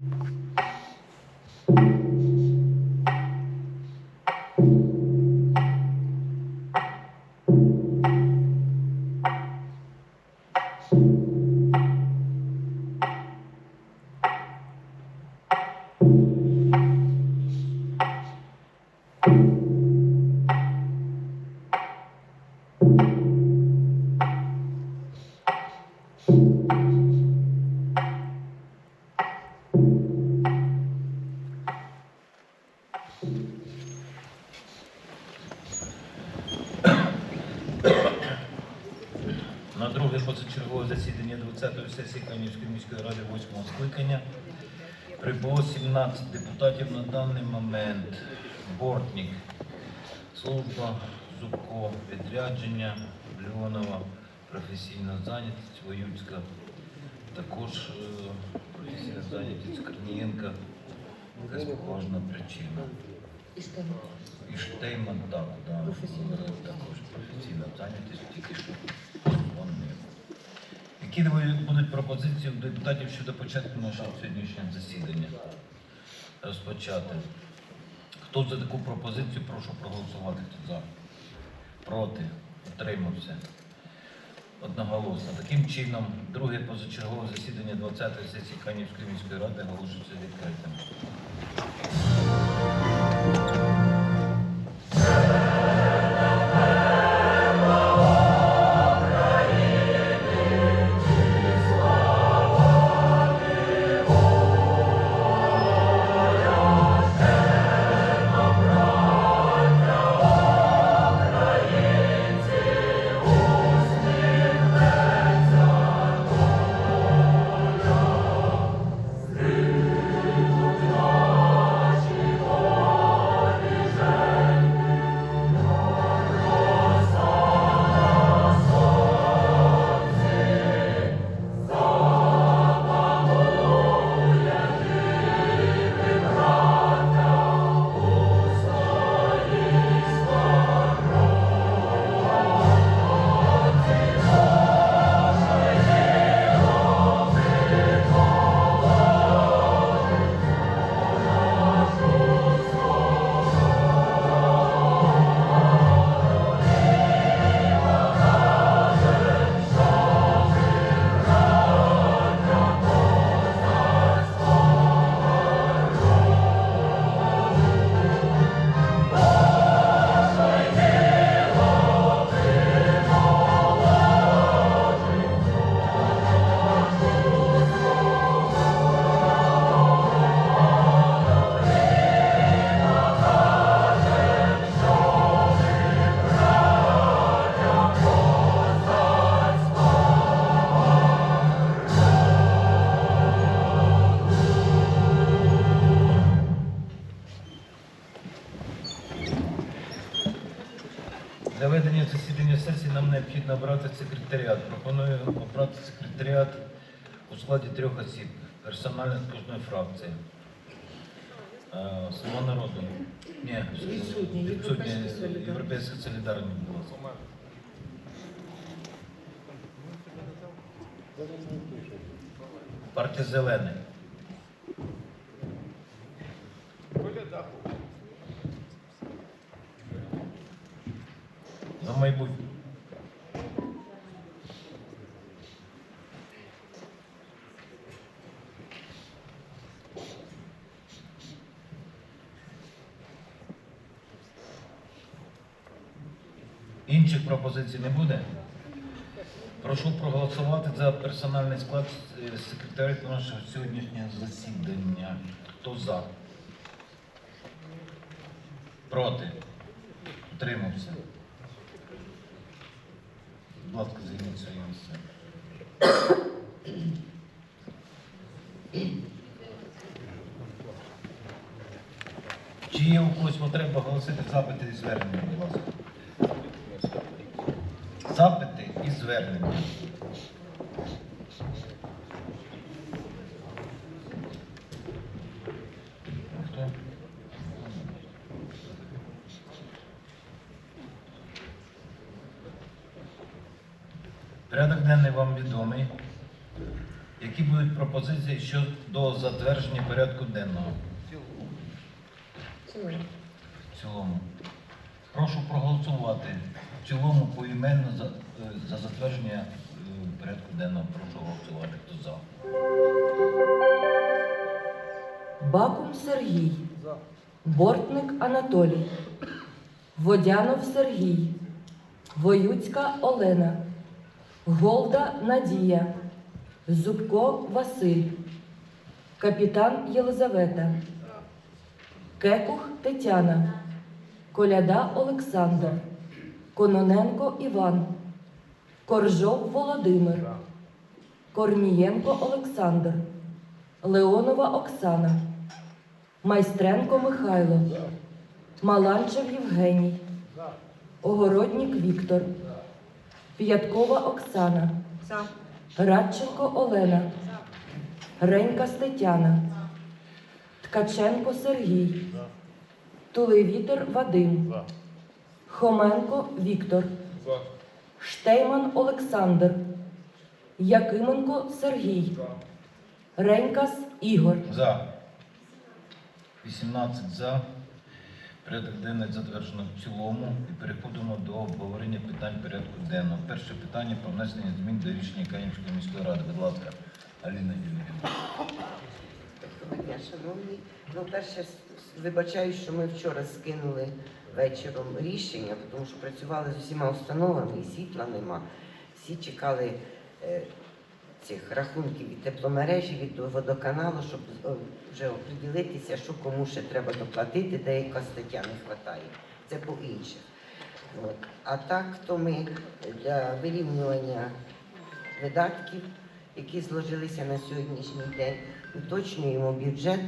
На друге позачергове засідання 20-ї сесії Кам'янської міської ради 8-го скликання прибуло 17 депутатів на даний момент. Бортник, служба, Зубко, відрядження, Леонова, професійна зайнятість, Воюцька, також е, професійна зайнятість. Корнієнка, якась поважна причина. І Штейман, так, да, також професійна зайнятість, тільки що. Які будуть пропозиції у депутатів щодо початку нашого сьогоднішнього засідання? Розпочати. Хто за таку пропозицію, прошу проголосувати. Хто за? Проти? Утримався. Одноголосно. Таким чином, друге позачергове засідання 20-ї сесії Канівської міської ради оголошується відкритим. Секретаріат у складі трьох осіб, персонально з кожної фракції. Е, Слуга народу. Ні, Відсутні. Європейська солідарність. Ласка. Партія зелених. За майбутнє. Інших пропозицій не буде? Прошу проголосувати за персональний склад е, секретаря нашого сьогоднішнього засідання. Хто за? Проти? Утримався? Будь ласка, займіть своє. Чи є у когось потреба оголосити запити і звернення, будь ласка? Запити і звернення. Хто? Порядок денний вам відомий. Які будуть пропозиції щодо затвердження порядку денного в цілому? Прошу проголосувати в цілому поіменно за, за затвердження е, порядку денного. Прошу голосувати. Хто за? Бакум Сергій, Бортник Анатолій, Водянов Сергій, Воюцька Олена, Голда Надія, Зубко Василь, Капітан Єлизавета, Кекух Тетяна, Коляда Олександр, Кононенко Іван, Коржов Володимир, Корнієнко Олександр. Леонова Оксана, Майстренко Михайло, Маланчев Євгеній, Огороднік Віктор, П'яткова Оксана, Радченко Олена, Ренька Стетяна, Ткаченко Сергій, Тулевітер Вадим, Хоменко Віктор, Штейман Олександр, Якименко Сергій. Ренькас Ігор. За. 18 за. Порядок денний затверджено в цілому і переходимо до обговорення питань порядку денного. Перше питання про внесення змін до рішення Канівської міської ради. Будь ласка, Аліна Юрійовна. Доброго дня, шановні. Ну, перше, вибачаю, що ми вчора скинули вечором рішення, тому що працювали з усіма установами, і світла нема. Всі чекали е, цих рахунків від тепломережі, від водоканалу, щоб е, вже оприділитися, що кому ще треба доплатити, деяка стаття не вистачає. Це по інших. От. А так, то ми для вирівнювання видатків, які зложилися на сьогоднішній день, уточнюємо бюджет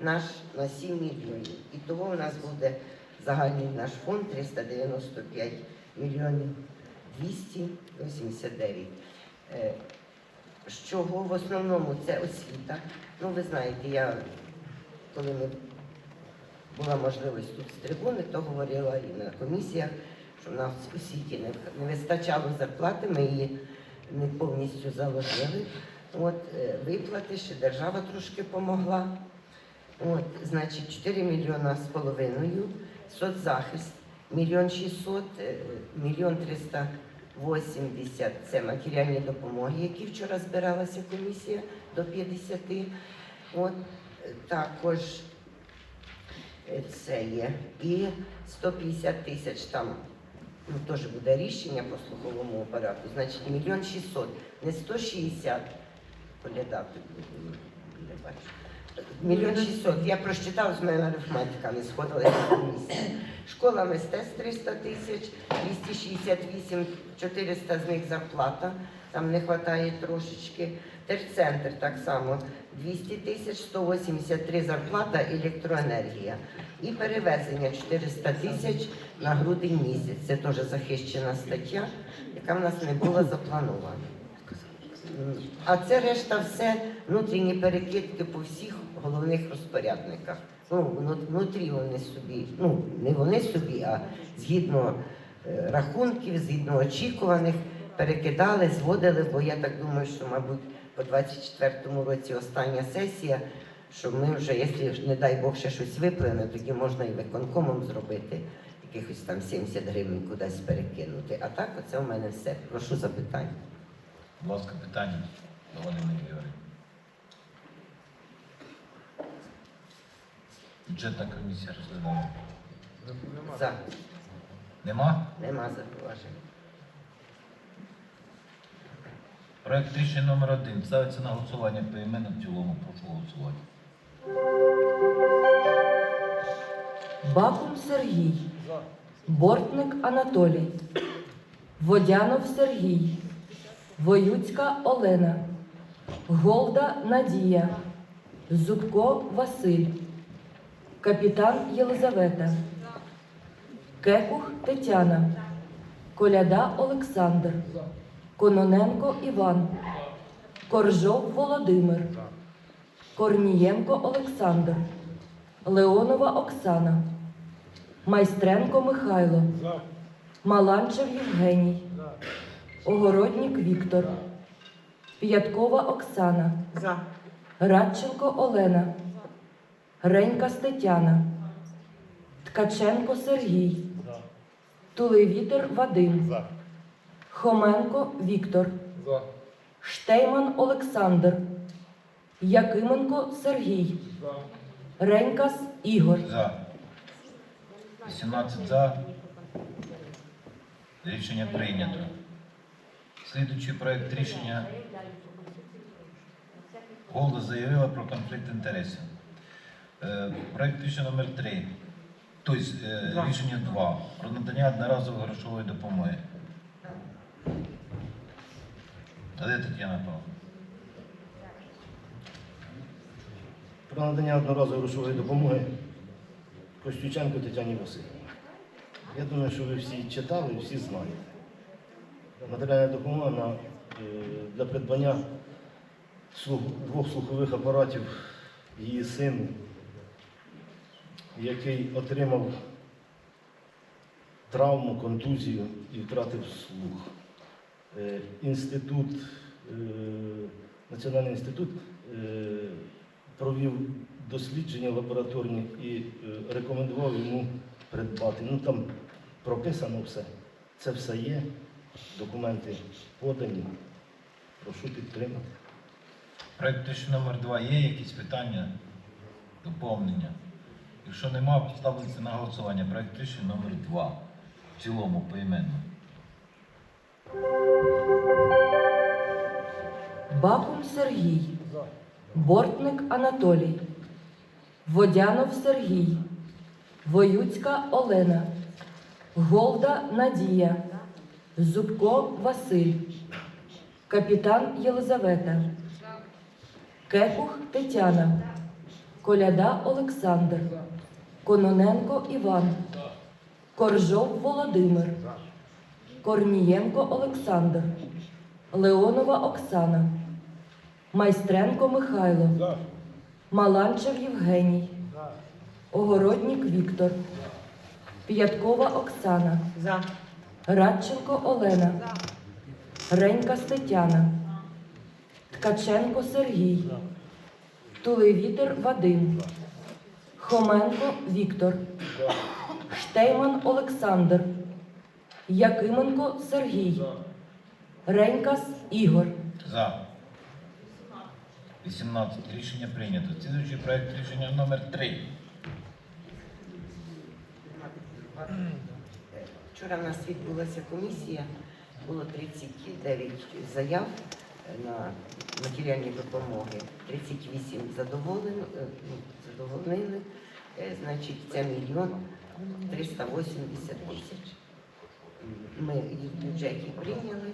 наш на 7 мільйонів. І того у нас буде загальний наш фонд 395 мільйонів 289. Е, З чого в основному це освіта. Ну, ви знаєте, я коли ми була можливість тут з трибуни, то говорила і на комісіях, що в нас у світі не, вистачало зарплати, ми її не повністю заложили. От, е, виплати ще держава трошки допомогла. Значить, 4 мільйона з половиною, соцзахист, мільйон 600, е, мільйон 380 – це матеріальні допомоги, які вчора збиралася комісія до 50. От, е, також е, це є. І 150 тисяч там ну, теж буде рішення по слуховому апарату. Значить, мільйон 600, не 160. Коляда тут не бачу. Мільйон 600. Я прочитав, з мене арифметика не сходила на комісії. Школа мистецтв 300 тисяч, 268, 400 з них зарплата, там не вистачає трошечки. Терцентр так само 200 тисяч, 183 зарплата, електроенергія. І перевезення 400 тисяч на грудень місяць. Це теж захищена стаття, яка в нас не була запланована. А це решта все внутрішні перекидки по всіх головних розпорядниках. Ну, внутрі вони собі, ну не вони собі, а згідно е, рахунків, згідно очікуваних, перекидали, зводили, бо я так думаю, що, мабуть, по 24-му році остання сесія, що ми вже, якщо, не дай Бог, ще щось виплине, тоді можна і виконкомом зробити, якихось там 70 гривень кудись перекинути. А так, оце у мене все. Прошу запитання. Будь ласка, питання до Аліни Юрійовни. Бюджетна комісія розглядає. За. Нема? Нема зауважень. Проект рішення номер один. Ставиться на голосування поіменно в цілому. Прошу голосувати. Бакум Сергій, Бортник Анатолій, Водянов Сергій, Воюцька Олена, Голда Надія, Зубко Василь, Капітан Єлизавета, Кекух Тетяна, Коляда Олександр, Кононенко Іван, Коржов Володимир, Корнієнко Олександр, Леонова Оксана, Майстренко Михайло, Маланчев Євгеній, Огороднік Віктор, П'яткова Оксана. Радченко Олена, Ренька Тетяна, Ткаченко Сергій, Тулевітер Вадим, За. Хоменко Віктор, За. Штейман Олександр, Якименко Сергій, Ренькас Ігор. За. 18 за. Рішення прийнято. Слідуючий проект рішення. Голда заявила про конфлікт інтересів. Е, Проект рішення номер 3. Тобто е, рішення 2. Про надання одноразової грошової допомоги. А де Тетяна Павловна? Про надання одноразової грошової допомоги Костюченко Тетяні Васильівні. Я думаю, що ви всі читали і всі знаєте. Матеріальна допомога на, е, для придбання двох слухових апаратів її сину, який отримав травму, контузію і втратив слух. Е, Інститут, е, Національний інститут е, провів дослідження лабораторні і рекомендував йому придбати. Ну там прописано все. Це все є. Документи подані. Прошу підтримати. Проект номер 2 є якісь питання, доповнення? Якщо нема, ставиться на голосування. Проект рішення номер 2 в цілому поіменно. Бакум Сергій, Бортник Анатолій, Водянов Сергій, Воюцька Олена, Голда Надія, Зубко Василь, Капітан Єлизавета, Кепух Тетяна, Коляда Олександр, Кононенко Іван, Коржов Володимир, Корнієнко Олександр. Леонова Оксана, Майстренко Михайло, Маланчев Євгеній, Огороднік Віктор, П'яткова Оксана, Радченко Олена, Ренька Тетяна, Ткаченко Сергій, Тулевітер Вадим, Хоменко Віктор, Штейман Олександр, Якименко Сергій. Ренькас Ігор. За. 18. Рішення прийнято. Слідуючий проект рішення номер 3 Вчора в нас відбулася комісія, було 39 заяв на матеріальні допомоги. 38 задоволено, е, ну, задовольнили, Е, значить, це мільйон 380 тисяч. Ми їх в бюджеті прийняли.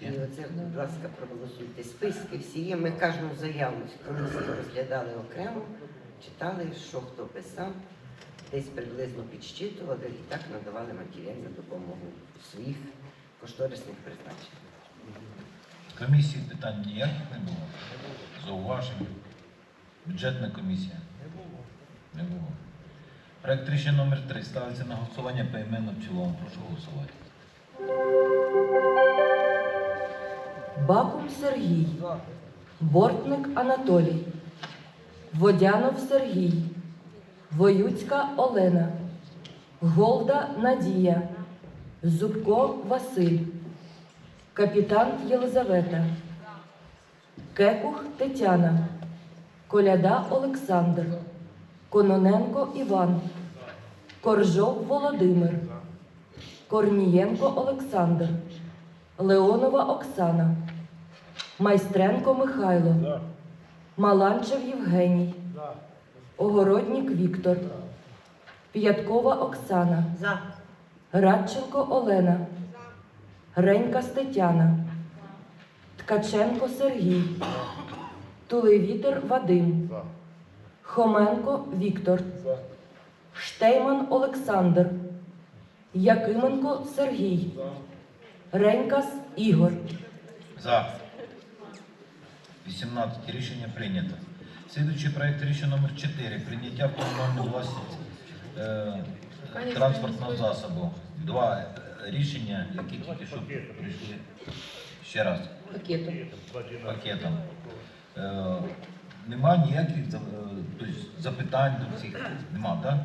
І оце, будь ласка, проголосуйте. Списки всі є. Ми кожну заяву в комісії розглядали окремо, читали, що хто писав, десь приблизно підсчитували і так надавали матеріальну допомогу в своїх кошторисних призначеннях. Комісії питань ніяких не було. Зауважень. Бюджетна комісія. Не було. Не Проект рішення номер 3 ставиться на голосування поіменно в цілому. Прошу голосувати. Бакум Сергій, Бортник Анатолій, Водянов Сергій, Воюцька Олена, Голда Надія, Зубко Василь, Капітан Єлизавета, Кепух Тетяна, Коляда Олександр, Кононенко Іван, Коржов Володимир, Корнієнко Олександр. Леонова Оксана, Майстренко Михайло, Маланчев Євгеній, Огороднік Віктор, П'яткова Оксана, Радченко Олена, Ренька Тетяна, Ткаченко Сергій, Тулевітер Вадим, Хоменко Віктор, Штейман Олександр, Якименко Сергій, Ренькас Ігор. За. 18. Рішення прийнято. Слідуючий проект рішення номер 4 Прийняття в комунальну власність е, транспортного засобу. Два рішення, які тільки що прийшли Ще раз. Пакетом. пакетом. Е, нема ніяких за- е, тобто, запитань до всіх. Нема, так?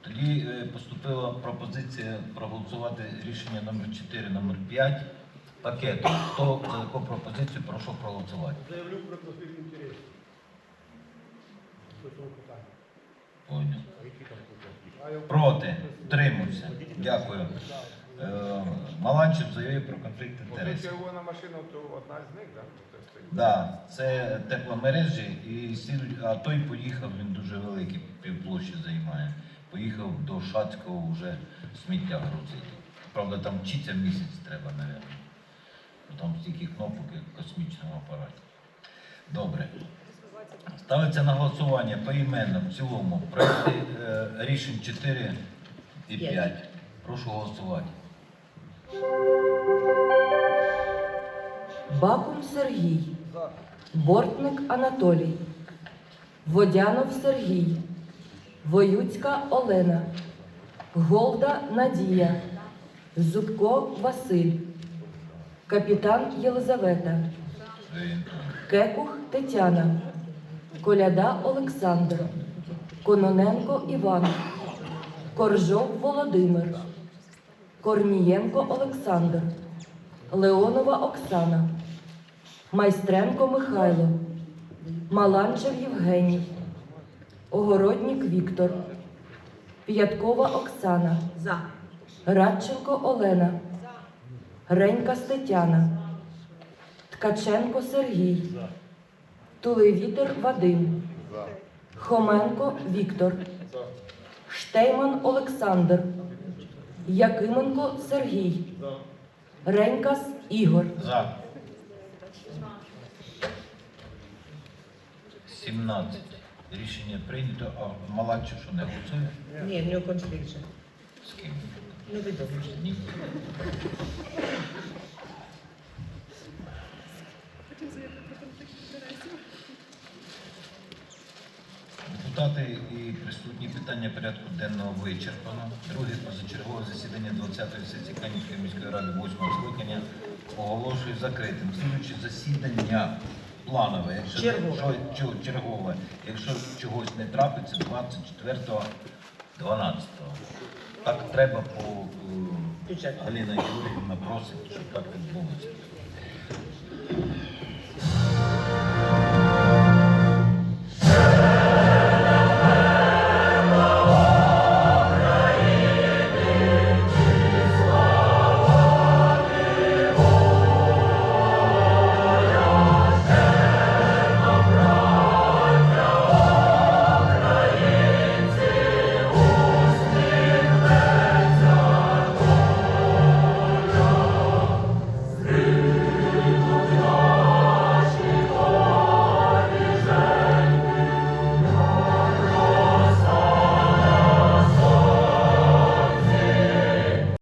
Тоді е, поступила пропозиція проголосувати рішення номер 4, номер 5 пакетом. Хто за таку пропозицію прошу проголосувати? Заявлю про конфлікт інтересів. По цьому питанню. Понял. А які там Проти. Тримався. Дякую. Е, Маланчев заявив про конфлікт інтересів. червона машина, то одна з них, так? Да? Це тепломережі, і а той поїхав, він дуже великий, півплощі займає. Поїхав до Шацького вже сміття грузити. Правда, там вчиться місяць треба, мабуть. Там стільки кнопок, як в космічному апараті. Добре. Ставиться на голосування поіменно в цілому. Проекти е, рішень 4 і 5. Прошу голосувати. Бакун Сергій, Бортник Анатолій, Водянов Сергій, Воюцька Олена, Голда Надія, Зубко Василь, Капітан Єлизавета, Кекух Тетяна, Коляда Олександр, Кононенко Іван, Коржов Володимир, Корнієнко Олександр, Леонова Оксана, Майстренко Михайло, Маланчев Євгеній, Огороднік Віктор, П'яткова Оксана, Радченко Олена, Ренька Стетяна, Ткаченко Сергій, Тулевітер Вадим, Хоменко Віктор, Штейман Олександр, Якименко Сергій, Ренькас Ігор. За. 17. Рішення прийнято, а Маланчев що не голосує? Ні, в нього конфлікт же. З ким? Ну відомо. Ні. Депутати і присутні питання порядку денного вичерпано. Друге позачергове засідання 20-ї сесії Канівської міської ради 8 скликання оголошую закритим. Слідуюче засідання планове, якщо Чергове. що- чергове, якщо чогось не трапиться, 24 12 Так треба по е. Галина Юріївна просить, щоб так відбулося.